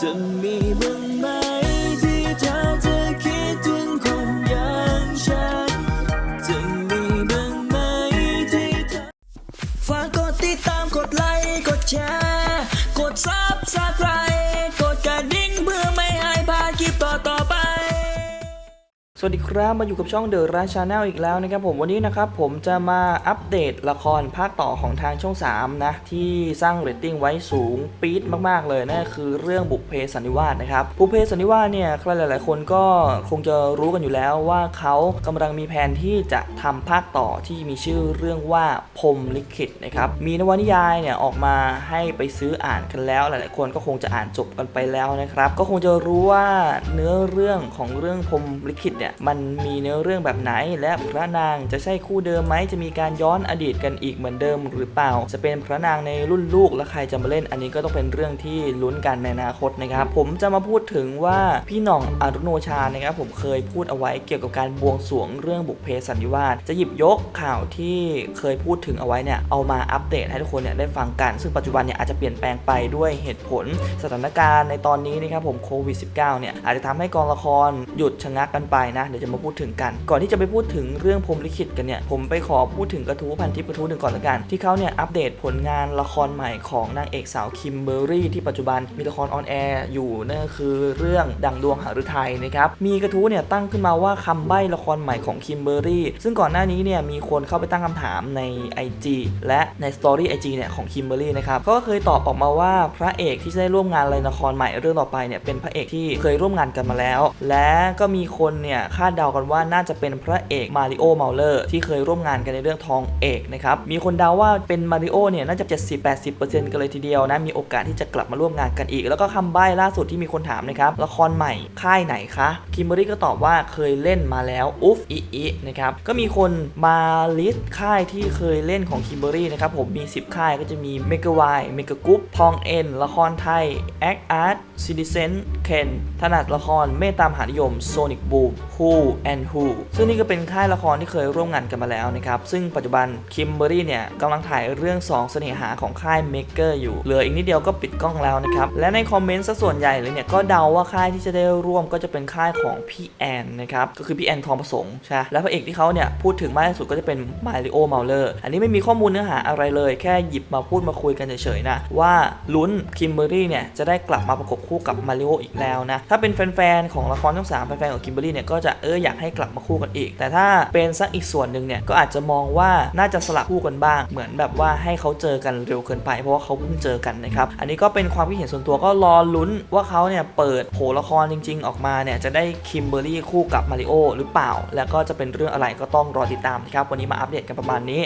จะมีบ้างไหม สวัสดีครับมาอยู่กับช่องเดอะราชาแนลอีกแล้วนะครับผมวันนี้นะครับผมจะมาอัปเดตละครภาคต่อของทางช่อง 3 นะ ที่สร้างเรตติ้งไว้สูงปี๊ดมากๆเลยนั่นคือเรื่องบุพเพสันนิวาสนะครับบุพเพสันนิวาสเนี่ยใครหลาย ๆ คนก็คงจะรู้กันอยู่แล้วว่าเขากำลังมีแผนที่จะทำภาคต่อที่มีชื่อเรื่องว่าพรมลิขิตนะครับมีนวนิยายเนี่ยออกมาให้ไปซื้ออ่านกันแล้ว หลาย ๆ คนก็คงจะอ่านจบกันไปแล้วนะครับก็คงจะรู้ว่าเนื้อเรื่องของเรื่องพรมลิขิตเนี่ยมันมีเนื้อเรื่องแบบไหน และพระนางจะใช่คู่เดิมไหมจะมีการย้อนอดีตกันอีกเหมือนเดิมหรือเปล่า จะเป็นพระนางในรุ่นลูกและใครจะมาเล่น อันนี้ก็ต้องเป็นเรื่องที่ลุ้นกันในอนาคตนะครับผมจะมาพูดถึงว่าพี่หน่องอรุโนชานะครับผมเคยพูดเอาไว้เกี่ยวกับการบวงสรวงเรื่องบุพเพสันนิวาสจะหยิบยกข่าวที่เคยพูดถึงเอาไว้เนี่ยเอามาอัปเดตให้ทุกคนเนี่ยได้ฟังกัน ซึ่งปัจจุบันเนี่ยอาจจะเปลี่ยนแปลงไปด้วยเหตุผลสถานการณ์ในตอนนี้นะครับผมโควิด -19 เนี่ยอาจจะทำให้กองละครหยุดชะงักกันไปนะเดี๋ยวจะมาพูดถึงกัน ก่อนที่จะไปพูดถึงเรื่องพรมลิขิตกันเนี่ยผมไปขอพูดถึงกระทู้พันทิปกระทู้หนึ่งก่อนละกัน ที่เขาเนี่ยอัปเดตผลงานละครใหม่ของนางเอกสาวคิมเบอร์รี่ที่ปัจจุบันมีละครออนแอร์อยู่นั่นคือเรื่องดังดวงหฤทัยนะครับมีกระทู้เนี่ยตั้งขึ้นมาว่าคำใบ้ละครใหม่ของคิมเบอร์รี่ซึ่งก่อนหน้านี้เนี่ยมีคนเข้าไปตั้งคำถามใน IG และในสตอรี่ IG เนี่ยของคิมเบอร์รี่นะครับเขาก็เคยตอบออกมาว่าพระเอกที่จะได้ร่วมงานในละครใหม่เรื่องต่อไปเนี่ยเป็นพระเอกที่เคยร่วมงานกันมาแล้ว และก็มีคนเนี่ยคาดเดากันว่าน่าจะเป็นพระเอกมาริโอเมาเลอร์ที่เคยร่วมงานกันในเรื่องทองเอกนะครับ มีคนเดาว่าเป็นมาริโอเนี่ยน่าจะ 70-80%กันเลยทีเดียวนะ มีโอกาสที่จะกลับมาร่วมงานกันอีก แล้วก็คำใบ้ล่าสุดที่มีคนถามนะครับ ละครใหม่ค่ายไหนคะคิมเบอรี่ก็ตอบว่าเคยเล่นมาแล้วอุฟอีอีนะครับก็มีคนมาลิสต์ค่ายที่เคยเล่นของคิมเบอรี่นะครับผมมี 10 ค่ายก็จะมีเมกะวายเมกะกรุ๊ปทองเอ็นละครไทยแอคอาร์ตซิลิเซนเคนถนัดละครเมตตามหานิยมโซนิกบูมฮูแอนฮูซึ่งนี่ก็เป็นค่ายละครที่เคยร่วมงานกันมาแล้วนะครับ ซึ่งปัจจุบันคิมเบอรี่เนี่ยกำลังถ่ายเรื่อง 2 เสน่หาของค่ายเมกเกอร์อยู่ เหลืออีกนิดเดียวก็ปิดกล้องแล้วนะครับ และในคอมเมนต์ซะส่วนใหญ่เลยเนี่ย ก็เดาว่าค่ายที่จะได้ร่วมก็จะเป็นค่ายของพี่แอนนะครับ ก็คือพี่แอนทองประสงค์ใช่ และพระเอกที่เขาเนี่ยพูดถึงมากที่สุดก็จะเป็นมาริโอเมาเลอร์ อันนี้ไม่มีข้อมูลเนื้อหาอะไรเลย แค่หยิบมาพูดมาคุยกันเฉยๆนะว่าลุ้นคิมเบอรี่เนี่ยจะได้กลับมาประกบคู่กับมาริโออีกแล้วนะ ถ้าเป็นแฟนๆของละครช่องสามแฟนๆของคิมเบอรี่เนี่ยก็จะเอออยากให้กลับมาคู่กันอีก แต่ถ้าเป็นสักอีกส่วนหนึ่งเนี่ยก็อาจจะมองว่าน่าจะสลับคู่กันบ้าง เหมือนแบบว่าให้เขาเจอกันเร็วเกินไป เพราะว่าเขาเพิ่งเจอกันนะครับอันนี้ก็เป็นความคิดเห็นส่วนตัวก็รอลุ้นว่าเขาเนี่ยเปิดโผละครจริง ๆ ออกมาเนี่ยจะได้คิมเบอรี่คู่กับมาริโอหรือเปล่า แล้วก็จะเป็นเรื่องอะไรก็ต้องรอติดตามนะครับวันนี้มาอัปเดตกันประมาณนี้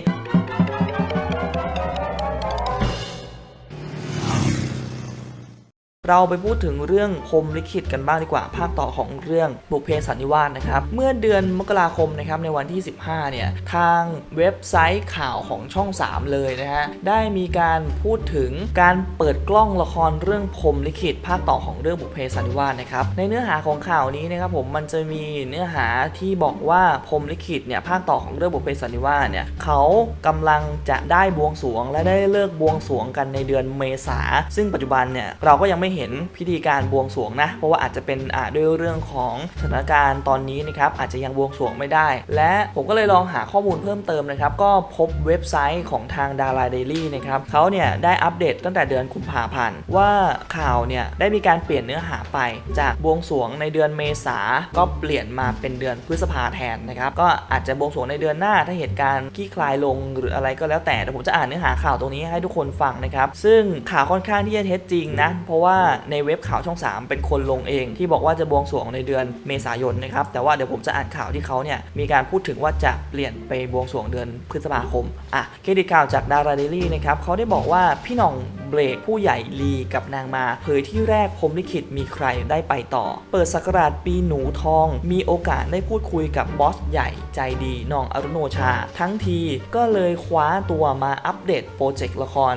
เราไปพูดถึงเรื่องพรมลิขิตกันบ้างดีกว่าภาคต่อของเรื่องบุพเพสันนิวาสนะครับ เมื่อเดือนมกราคมนะครับในวันที่ 15 เนี่ย ทางเว็บไซต์ข่าวของช่อง 3 เลยนะฮะ ได้มีการพูดถึงการเปิดกล้องละครเรื่องพรมลิขิต ภาคต่อของเรื่องบุพเพสันนิวาสนะครับ ในเนื้อหาของข่าวนี้นะครับผมมันจะมีเนื้อหาที่บอกว่าพรมลิขิตเนี่ยภาคต่อของเรื่องบุพเพสันนิวาสเนี่ยเขากำลังจะได้บวงสรวง และได้เลิกบวงสรวงกันในเดือนเมษาซึ่งปัจจุบันเนี่ยเราก็ยังไม่เห็นพิธีการบวงสรวงนะ เพราะว่าอาจจะเป็นอ่าด้วยเรื่องของสถานการณ์ตอนนี้นะครับอาจจะยังบวงสรวงไม่ได้ และผมก็เลยลองหาข้อมูลเพิ่มเติมนะครับก็พบเว็บไซต์ของทางดาราเดลี่นะครับเขาเนี่ยได้อัปเดตตั้งแต่เดือนกุมภาพันธ์ว่าข่าวเนี่ยได้มีการเปลี่ยนเนื้อหาไป จากบวงสรวงในเดือนเมษาก็เปลี่ยนมาเป็นเดือนพฤษภาแทนนะครับก็อาจจะบวงสรวงในเดือนหน้าถ้าเหตุการณ์คลี่คลายลงหรืออะไรก็แล้วแต่เดี๋ยวผมจะอ่านเนื้อหาข่าวตรงนี้ให้ทุกคนฟังนะครับซึ่งข่าวค่อนข้างที่จะเท็จจริงนะเพราะว่าในเว็บข่าวช่อง 3 เป็นคนลงเอง ที่บอกว่าจะบวงสรวงในเดือนเมษายนนะครับแต่ว่าเดี๋ยวผมจะอ่านข่าวที่เขาเนี่ยมีการพูดถึงว่าจะเปลี่ยนไปบวงสรวงเดือนพฤษภาคมอะเครดิตข่าวจากดาราเดลี่นะครับเขาได้บอกว่าพี่น้อง เบรก ผู้ใหญ่ลีกับนางมา เผยที่แรกพรมลิขิตมีใครได้ไปต่อ เปิดสักราชปีหนูทอง มีโอกาสได้พูดคุยกับบอสใหญ่ใจดีน้องอรุโนชา ทั้งทีก็เลยคว้าตัวมาอัปเดตโปรเจกต์ละคร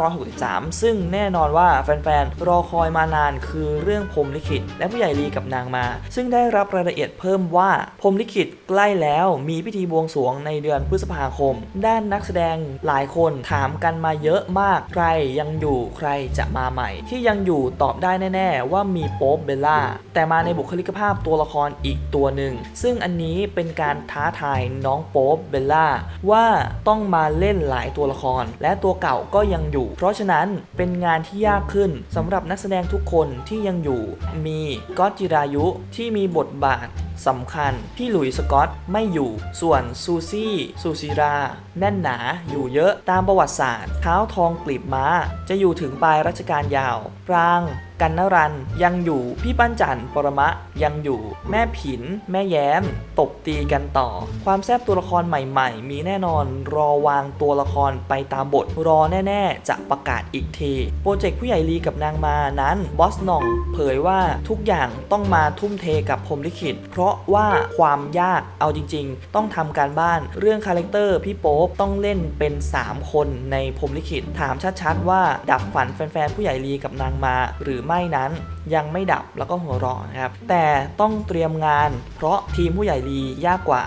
2563 ซึ่งแน่นอนว่าแฟนๆ รอคอยมานานคือเรื่องพรมลิขิต และผู้ใหญ่ลีกับนางมา ซึ่งได้รับรายละเอียดเพิ่มว่าพรมลิขิตใกล้แล้วมีพิธีบวงสรวงในเดือนพฤษภาคม ด้านนักแสดงหลายคนถามกันมาเยอะมากใครยังอยู่ใครจะมาใหม่ ที่ยังอยู่ตอบได้แน่ ๆ ว่ามีโป๊ปเบลล่า แต่มาในบุคลิกภาพตัวละครอีกตัวหนึ่ง ซึ่งอันนี้เป็นการท้าทายน้องโป๊ปเบลล่า ว่าต้องมาเล่นหลายตัวละคร และตัวเก่าก็ยังอยู่ เพราะฉะนั้นเป็นงานที่ยากขึ้นสำหรับนักแสดงทุกคนที่ยังอยู่ มีก๊อตจิรายุที่มีบทบาท สำคัญที่หลุยสกอตไม่อยู่ส่วนซูซี่ซูซิรา แน่นหนาอยู่เยอะตามประวัติศาสตร์เท้าทองกลีบม้า จะอยู่ถึงปลายรัชกาลยาวปราง กันนรัน ยังอยู่พี่ปั้นจันปรมะ ยังอยู่แม่ผิน แม่แย้ม ตบตีกันต่อ ความแซบตัวละครใหม่ๆ มีแน่นอนรอวางตัวละครไปตามบทรอแน่ๆ จะประกาศอีกที โปรเจกต์ผู้ใหญ่ลีกับนางมานั้นบอสหน่องเผยว่าทุกอย่างต้องมาทุ่มเทกับพรมลิขิต เพราะว่าความยากเอาจริง ๆ ต้องทำการบ้านเรื่องคาแรคเตอร์พี่โป๊ปต้องเล่นเป็น 3 คนในพรมลิขิตถามชัดๆว่าดับฝันแฟนๆผู้ใหญ่ลีกับนางมาหรือไม่นั้นยังไม่ดับแล้วก็หัวเรอนะครับ แต่ต้องเตรียมงาน เพราะทีมผู้ใหญ่ลียากกว่า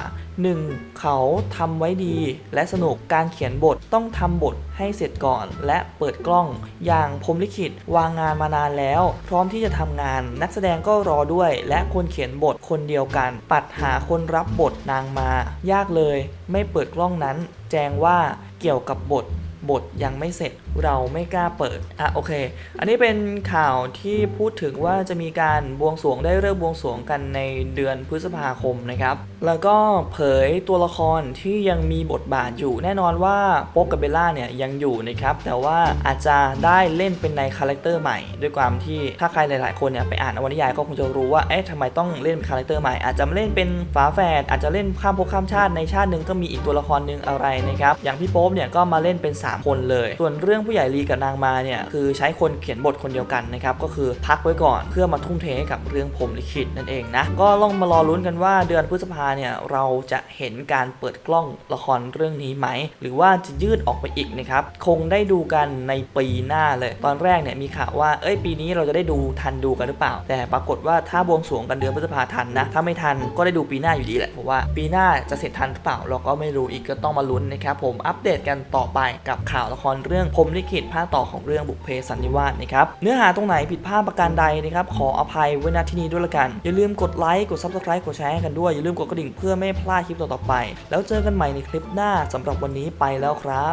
1. เขาทำไว้ดีและสนุกการเขียนบทต้องทำบทให้เสร็จก่อน และเปิดกล้อง อย่างพรมลิขิตวางงานมานานแล้ว พร้อมที่จะทำงาน นักแสดงก็รอด้วย และคนเขียนบทคนเดียวกัน ปัดหาคนรับบทนางมา ยากเลย ไม่เปิดกล้องนั้น แจ้งว่าเกี่ยวกับบท บทยังไม่เสร็จเราไม่กล้าเปิด อะโอเค อันนี้เป็นข่าวที่พูดถึงว่าจะมีการบวงสรวงได้เริ่มบวงสรวงกันในเดือนพฤษภาคมนะครับ แล้วก็เผยตัวละครที่ยังมีบทบาทอยู่ แน่นอนว่าโป๊กกับเบลล่าเนี่ยยังอยู่นะครับ แต่ว่าอาจจะได้เล่นเป็นในคาแรคเตอร์ใหม่ ด้วยความที่ถ้าใครหลาย ๆ คนเนี่ยไปอ่านนวนิยายก็คงจะรู้ว่า เอ๊ะทำไมต้องเล่นเป็นคาแรคเตอร์ใหม่ อาจจะเล่นเป็นฝาแฝด อาจจะเล่นข้ามภพข้ามชาติ ในชาติหนึ่งก็มีอีกตัวละครหนึ่งอะไรนะครับ อย่างพี่โป๊ปเนี่ยก็มาเล่นเป็น 3 คนเลย ส่วนเรื่องผู้ใหญ่ลีกับนางมาเนี่ยคือใช้คนเขียนบทคนเดียวกันนะครับก็คือพักไว้ก่อนเพื่อมาทุ่มเทให้กับเรื่องพรหมลิขิตนั่นเองนะก็ลองมารอลุ้นกันว่าเดือนพฤษภาเนี่ยเราจะเห็นการเปิดกล้องละครเรื่องนี้ไหม หรือว่าจะยืดออกไปอีกนะครับคงได้ดูกันในปีหน้าเลย ตอนแรกเนี่ยมีข่าวว่าเอ้ยปีนี้เราจะได้ดูทันดูกันหรือเปล่า แต่ปรากฏว่าถ้าบวงสรวงกันเดือนพฤษภาทันนะถ้าไม่ทันก็ได้ดูปีหน้าอยู่ดีแหละเพราะว่าปีหน้าจะเสร็จทันหรือเปล่าเราก็ไม่รู้อีกก็ต้องมาลุ้นนะครับผมอัปเดตกันต่อไปกับข่าวละครเรื่องพรหมลิขิตภาคต่อของเรื่องบุพเพสันนิวาสนะครับเนื้อหาตรงไหนผิดพลาดประการใดนะครับขออภัยไว้ณที่นี้ด้วยละกัน อย่าลืมกดไลค์กดซับสไครต์กดแชร์ให้กันด้วย อย่าลืมกดกระดิ่งเพื่อไม่พลาดคลิปต่อๆไป แล้วเจอกันใหม่ในคลิปหน้าสำหรับวันนี้ไปแล้วครับ